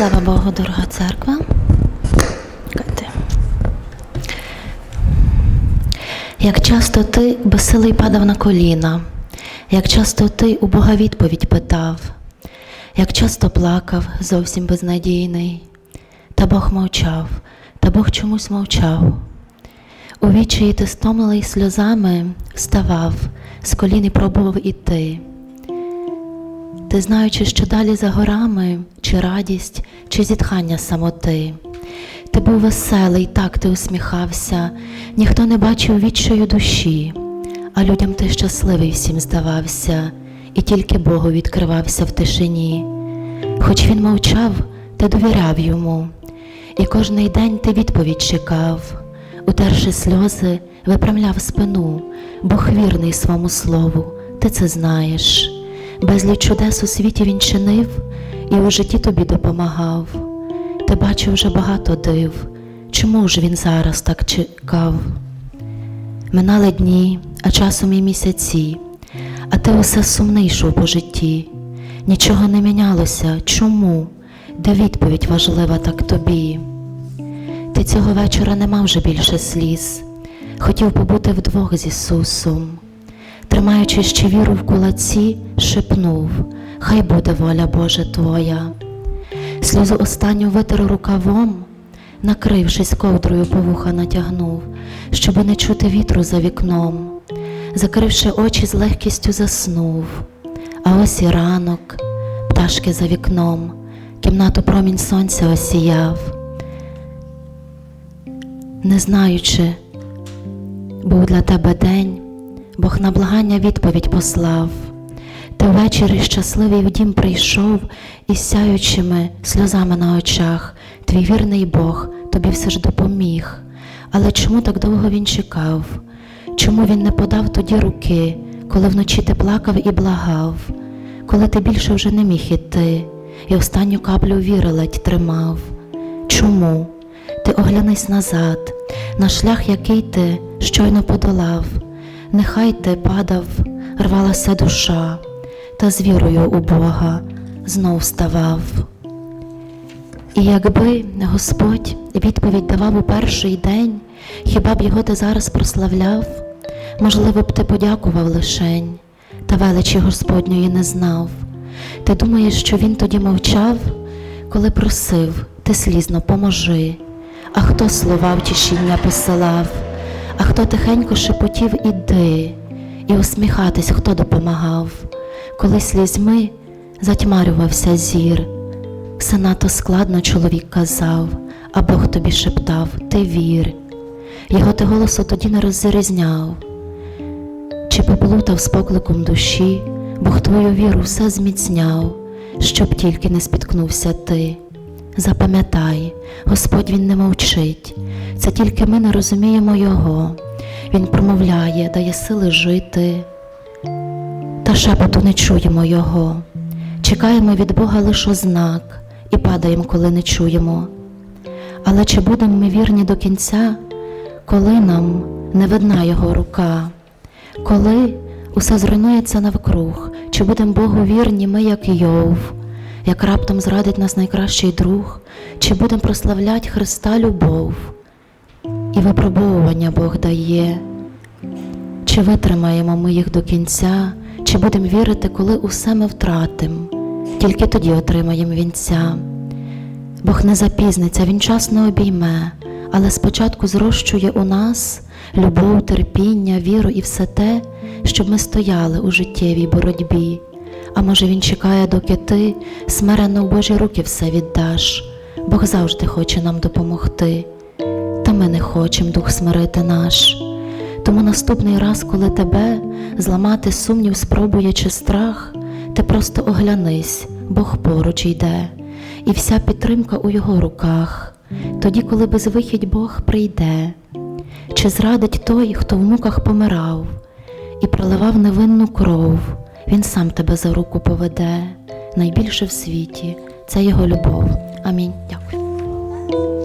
Слава Богу, дорога церква. Як часто ти безсилий падав на коліна, як часто ти у Бога відповідь питав, як часто плакав, зовсім безнадійний, та Бог мовчав, та Бог чомусь мовчав. У відчаї ти стомлений сльозами вставав, з колін і пробував іти. Ти знаючи, що далі за горами, чи радість, чи зітхання самоти. Ти був веселий, так ти усміхався, ніхто не бачив відчаю душі, а людям ти щасливий всім здавався, і тільки Богу відкривався в тишині. Хоч він мовчав, ти довіряв йому, і кожний день ти відповідь чекав, утерши сльози, випрямляв спину, Бог вірний своєму слову, ти це знаєш. Безліч чудес у світі він чинив і у житті тобі допомагав. Ти бачив вже багато див, чому ж він зараз так чекав? Минали дні, а часом і місяці, а ти усе сумний йшов по житті. Нічого не мінялося. Чому? Де відповідь важлива так тобі? Ти цього вечора не мав вже більше сліз, хотів побути вдвох з Ісусом тримаючи ще віру в кулаці, шепнув, хай буде воля Божа Твоя. Сльозу останню витер рукавом, накрившись ковдрою по вуха натягнув, щоби не чути вітру за вікном, закривши очі, з легкістю заснув, а ось і ранок, пташки за вікном, кімнату промінь сонця осіяв, не знаючи, був для тебе день. Бог на благання відповідь послав. Ти ввечері щасливий в дім прийшов із сяючими сльозами на очах. Твій вірний Бог тобі все ж допоміг. Але чому так довго він чекав? Чому він не подав тоді руки, коли вночі ти плакав і благав, коли ти більше вже не міг іти, і останню каплю віри ледь тримав? Чому? Ти оглянись назад, на шлях, який ти щойно подолав нехай ти падав, рвалася душа, та з вірою у Бога знов ставав. І якби Господь відповідь давав у перший день, хіба б його ти зараз прославляв, можливо б ти подякував лишень, та величі Господньої не знав. Ти думаєш, що він тоді мовчав, коли просив, ти слізно поможи, а хто слова втішіння посилав а хто тихенько шепотів іди, і усміхатись, хто допомагав, коли слізьми затьмарювався зір. Все надто складно чоловік казав, а Бог тобі шептав ти вір, його ти голосу тоді не розрізняв, чи поплутав з покликом душі, Бог твою віру все зміцняв, щоб тільки не спіткнувся ти. Запам'ятай, Господь Він не мовчить, це тільки ми не розуміємо Його. Він промовляє, дає сили жити, та шепоту не чуємо Його. Чекаємо від Бога лише ознак і падаємо, коли не чуємо. Але чи будемо ми вірні до кінця, коли нам не видна Його рука, коли усе зруйнується навкруг, чи будемо Богу вірні ми, як Йов? як раптом зрадить нас найкращий друг, чи будемо прославлять Христа любов, і випробовування Бог дає, чи витримаємо ми їх до кінця, чи будемо вірити, коли усе ми втратим, тільки тоді отримаємо вінця. Бог не запізниться, Він часно обійме, але спочатку зрощує у нас любов, терпіння, віру і все те, щоб ми стояли у життєвій боротьбі. А може він чекає, доки ти смиренно в Божі руки все віддаш, Бог завжди хоче нам допомогти, та ми не хочемо дух смирити наш. Тому наступний раз, коли тебе зламати сумнів, спробує чи страх, ти просто оглянись, Бог поруч йде, і вся підтримка у його руках, тоді, коли безвихідь Бог прийде, чи зрадить той, хто в муках помирав і проливав невинну кров. Він сам тебе за руку поведе найбільше в світі це його любов. Амінь. Дякую.